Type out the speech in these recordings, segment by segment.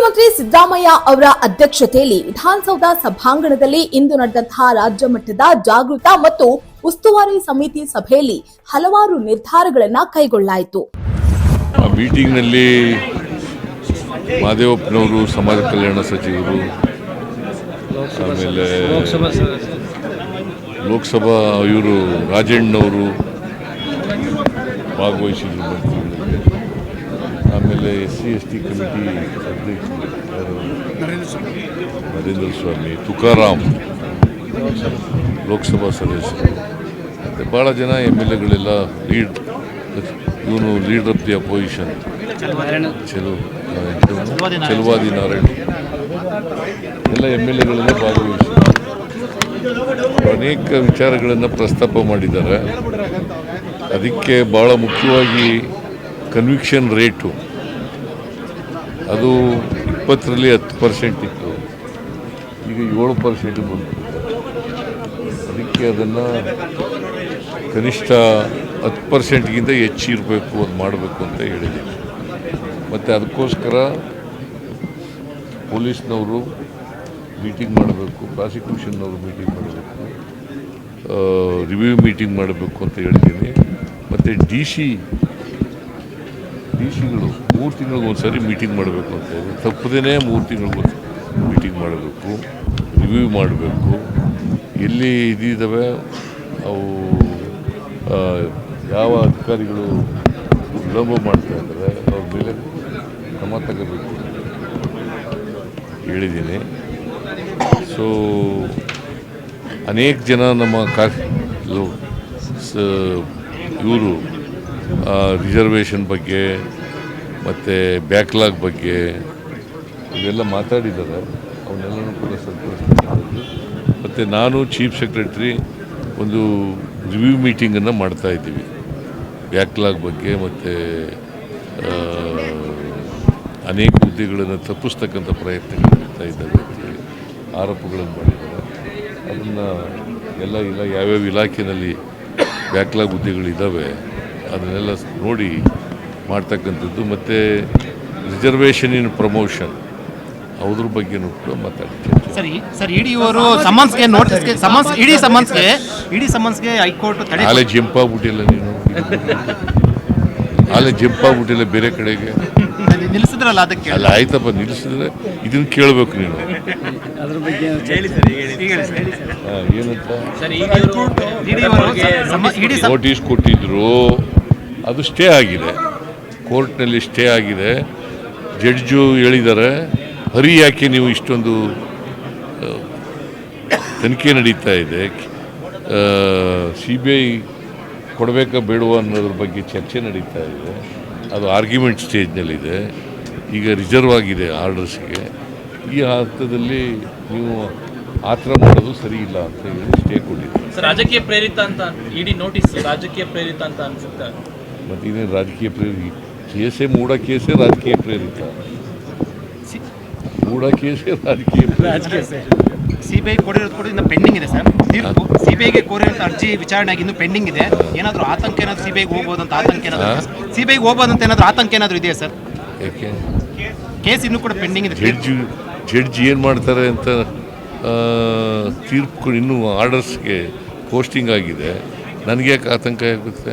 ಮುಖ್ಯಮಂತ್ರಿ ಸಿದ್ದರಾಮಯ್ಯ ಅವರ ಅಧ್ಯಕ್ಷತೆಯಲ್ಲಿ ವಿಧಾನಸೌಧ ಸಭಾಂಗಣದಲ್ಲಿ ಇಂದು ನಡೆದಂತಹ ರಾಜ್ಯ ಮಟ್ಟದ ಜಾಗೃತ ಮತ್ತು ಉಸ್ತುವಾರಿ ಸಮಿತಿ ಸಭೆಯಲ್ಲಿ ಹಲವಾರು ನಿರ್ಧಾರಗಳನ್ನ ಕೈಗೊಳ್ಳಲಾಯಿತು ಮೀಟಿಂಗ್ನಲ್ಲಿ ಮಾದೇವಪ್ಪನವರು, ಸಮಾಜ ಕಲ್ಯಾಣ ಸಚಿವರು, ಆಮೇಲೆ ಲೋಕಸಭಾ ಇವರು ರಾಜಣ್ಣವರು ಭಾಗವಹಿಸಿದ್ರು. ಆಮೇಲೆ S C S T committee ಅಧ್ಯಕ್ಷರು ಯಾರು? ನರೇಂದ್ರ ಸ್ವಾಮಿ ತುಕಾರಾಮ್ ಲೋಕಸಭಾ ಸದಸ್ಯರು. ಮತ್ತು ಭಾಳ ಜನ ಎಂ ಎಲ್ ಎಗಳೆಲ್ಲ ಲೀಡ್ ಇವನು ಲೀಡರ್ ಆಫ್ ದಿ ಅಪೋಸಿಷನ್. ಚೆಲು ಚೆಲುವಾದಿ ನಾರಾಯಣ. ಎಲ್ಲ ಎಂ ಎಲ್ ಎಗಳೆಲ್ಲ ಭಾಗವಹಿಸಿದ್ದಾರೆ. ಅನೇಕ ವಿಚಾರಗಳನ್ನು ಪ್ರಸ್ತಾಪ ಮಾಡಿದ್ದಾರೆ. ಅದಕ್ಕೆ ಭಾಳ ಮುಖ್ಯವಾಗಿ ಕನ್ವಿಕ್ಷನ್ ರೇಟು ಅದು ಇಪ್ಪತ್ತರಲ್ಲಿ ಹತ್ತು ಪರ್ಸೆಂಟ್ ಇತ್ತು. ಈಗ ಏಳು ಪರ್ಸೆಂಟ್ ಬಂತು. ಅದಕ್ಕೆ ಅದನ್ನು ಕನಿಷ್ಠ ಹತ್ತು ಪರ್ಸೆಂಟ್ಗಿಂತ ಹೆಚ್ಚಿರಬೇಕು ಅದು ಮಾಡಬೇಕು ಅಂತ ಹೇಳಿದೆ. ಮತ್ತು ಅದಕ್ಕೋಸ್ಕರ ಪೊಲೀಸ್ನವರು ಮೀಟಿಂಗ್ ಮಾಡಬೇಕು, ಪ್ರಾಸಿಕ್ಯೂಷನ್ನವರು ಮೀಟಿಂಗ್ ಮಾಡಬೇಕು ರಿವ್ಯೂ ಮೀಟಿಂಗ್ ಮಾಡಬೇಕು ಅಂತ ಹೇಳ್ತೀನಿ ಮತ್ತು ಡಿ ಸಿ ಡಿ ಸಿಗಳು ಮೂರು ತಿಂಗಳಿಗೆ ಒಂದು ಸರಿ ಮೀಟಿಂಗ್ ಮಾಡಬೇಕು ಅಂತ ಇದೆ ತಪ್ಪದೇ ಮೂರು ತಿಂಗಳಿಗೊಂದು ಮೀಟಿಂಗ್ ಮಾಡಬೇಕು ರಿವ್ಯೂ ಮಾಡಬೇಕು. ಎಲ್ಲಿ ಇದಿದ್ದಾವೆ ಅವು ಯಾವ ಅಧಿಕಾರಿಗಳು ವಿಳಂಬ ಮಾಡ್ತಾ ಇದ್ದಾರೆ ಅವ್ರ ಮೇಲೆ ಕ್ರಮ ತಗೋಬೇಕು ಹೇಳಿದ್ದೀನಿ. ಸೊ ಅನೇಕ ಜನ ನಮ್ಮ ಕಾರ್ಯ ಇವರು ರಿಸರ್ವೇಷನ್ ಬಗ್ಗೆ, ಮತ್ತು ಬ್ಯಾಕ್ಲಾಗ್ ಬಗ್ಗೆ ಇವೆಲ್ಲ ಮಾತಾಡಿದ್ದಾರೆ. ಅವನ್ನೆಲ್ಲನೂ ಕೂಡ ಸಂತೋಷ ಮತ್ತು ನಾನು ಚೀಫ್ ಸೆಕ್ರೆಟ್ರಿ ಒಂದು ರಿವ್ಯೂ ಮೀಟಿಂಗನ್ನು ಮಾಡ್ತಾ ಇದ್ದೀವಿ. ಬ್ಯಾಕ್ಲಾಗ್ ಬಗ್ಗೆ ಮತ್ತು ಅನೇಕ ಹುದ್ದೆಗಳನ್ನು ತಪ್ಪಿಸ್ತಕ್ಕಂಥ ಪ್ರಯತ್ನಗಳು ನಡೀತಾ ಇದ್ದಾವೆ ಆರೋಪಗಳನ್ನು ಮಾಡಿದ್ದಾರೆ. ಅದನ್ನು ಎಲ್ಲ ಇಲ್ಲ ಯಾವ್ಯಾವ ಇಲಾಖೆಯಲ್ಲಿ ಬ್ಯಾಕ್ಲಾಗ್ ಹುದ್ದೆಗಳಿದ್ದಾವೆ ಅದನ್ನೆಲ್ಲ ನೋಡಿ ಮಾಡ್ತಕ್ಕಂಥದ್ದು ಮತ್ತು ರಿಸರ್ವೇಷನ್ ಇನ್ ಪ್ರಮೋಷನ್ ಅದ್ರ ಬಗ್ಗೆ ಕೂಡ ಮಾತಾಡ್ತೀವಿ ಸರಿ ಸರ್ ಇಡಿ ಅವರು ಸಮನ್ಸ್ಗೆ ನೋಟಿಸ್ಗೆ ಸಮನ್ಸ್ ಇಡೀ ಸಮನ್ಸ್ಗೆ ಇಡೀ ಸಮನ್ಸ್ಗೆ ಹೈಕೋರ್ಟ್ ತಡೆ ಆಲೆ ಜಂಪ್ ಆಗ್ಬಿಟ್ಟಿಲ್ಲ ನೀನು. ಆಲೆ ಜಂಪ್ ಆಗ್ಬಿಟ್ಟಿಲ್ಲ ಬೇರೆ ಕಡೆಗೆ. ನಿಲ್ಲಿಸಿದ್ರಲ್ಲ ಅದಕ್ಕೆ ಅಲ್ಲ ಆಯ್ತಪ್ಪ ನಿಲ್ಲಿಸಿದ್ರೆ ಇದನ್ನು ಕೇಳಬೇಕು ನೀನು. ಏನಪ್ಪ ಏನಂತ? ಸರ್ ಅವರು ಸಮ- ಇಡೀ ಸಮನ್ಸ್ ನೋಟಿಸ್ ಕೊಟ್ಟಿದ್ರು. ಅದು ಸ್ಟೇ ಆಗಿದೆ. ಕೋರ್ಟ್ನಲ್ಲಿ ಸ್ಟೇ ಆಗಿದೆ. ಜಡ್ಜು ಹೇಳಿದ್ದಾರೆ ಹರಿ ಯಾಕೆ ನೀವು ಇಷ್ಟೊಂದು ತನಿಖೆ ನಡೀತಾ ಇದೆ? ಸಿ ಬಿ ಐ ಕೊಡಬೇಕಾ ಬೇಡವಾ ಅನ್ನೋದ್ರ ಬಗ್ಗೆ ಚರ್ಚೆ ನಡೀತಾ ಇದೆ. ಅದು ಆರ್ಗ್ಯುಮೆಂಟ್ ಸ್ಟೇಜ್ನಲ್ಲಿದೆ ಈಗ ರಿಸರ್ವ್ ಆಗಿದೆ ಆರ್ಡರ್ಸ್ಗೆ ಈ ಹಂತದಲ್ಲಿ ನೀವು ಆ ಥರ ಮಾಡೋದು ಸರಿ ಇಲ್ಲ ಅಂತ ಹೇಳಿ ಸ್ಟೇ ಕೊಟ್ಟಿದ್ದಾರೆ. ಸರ್, ರಾಜಕೀಯ ಪ್ರೇರಿತ ಅಂತ, ಇಡೀ ನೋಟಿಸ್ ರಾಜಕೀಯ ಪ್ರೇರಿತ ಅಂತ ಅನ್ಸುತ್ತೆ. ಮತ್ತು ಇದೇನು ರಾಜಕೀಯ ಪ್ರೇರಿತ. ಕೇಸೇ ಮೂಡ ಕೇಸೇ ರಾಜಕೀಯ ಪ್ರೇರಿತ. ಮೂಡ ಕೇಸೇ ರಾಜಕೀಯ ಸಿಬಿಐ ಕೋರಿರೋದು ಕೂಡ ಇನ್ನು ಪೆಂಡಿಂಗ್ ಇದೆ ಸರ್. ತೀರ್ಪು ಸಿಬಿಐಗೆ ಕೋರಿರೋಂಥ ಅರ್ಜಿ ವಿಚಾರಣೆ ಆಗಿ ಇನ್ನೂ ಪೆಂಡಿಂಗ್ ಇದೆ. ಏನಾದರೂ ಆತಂಕ ಏನಾದರೂ ಸಿಬಿಐಗೆ ಹೋಗ್ಬೋದು ಅಂತ ಆತಂಕ ಏನಾದರೂ ಸಿಬಿಐಗೆ ಹೋಗ್ಬೋದು ಅಂತ ಏನಾದರೂ ಆತಂಕ ಏನಾದರೂ ಇದೆಯಾ ಸರ್? ಕೇಸ್ ಇನ್ನೂ ಕೂಡ ಪೆಂಡಿಂಗ್ ಇದೆ. ಜಡ್ಜ್ ಜಡ್ಜ್ ಏನು ಮಾಡ್ತಾರೆ ಅಂತ ತೀರ್ಪು ಇನ್ನೂ ಆರ್ಡರ್ಸ್ಗೆ ಪೋಸ್ಟಿಂಗ್ ಆಗಿದೆ. ನನಗೆ ಯಾಕೆ ಆತಂಕ ಆಗುತ್ತೆ?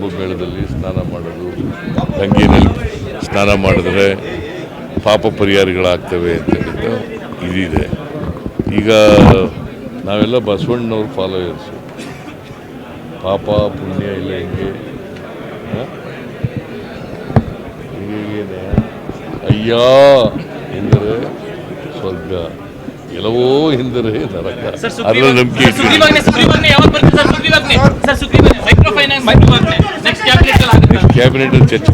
ಕುಂಭಮೇಳದಲ್ಲಿ ಸ್ನಾನ ಮಾಡೋದು ಗಂಗೆನಲ್ಲಿ ಸ್ನಾನ ಮಾಡಿದ್ರೆ ಪಾಪ ಪರಿಹಾರಗಳಾಗ್ತವೆ ಹೇಳಿದ್ರು ಇದಿದೆ. ಈಗ ನಾವೆಲ್ಲ ಬಸವಣ್ಣನವ್ರ ಫಾಲೋಯರ್ಸು ಪಾಪ, ಪುಣ್ಯ ಇಲ್ಲ ಹೆಂಗೆ? ಅಯ್ಯ ಎಂದರೆ ಸ್ವರ್ಗ. ಎಲ್ಲವೋ ಎಂದರೆ ನರಕ. ಸರ್ ಅದರ ನಂಬಿಕೆ ಕ್ಯಾಬಿನೆಟ್ ಅಲ್ಲಿ ಆಗುತ್ತೆ? ಕ್ಯಾಬಿನೆಟ್ ಚರ್ಚೆ.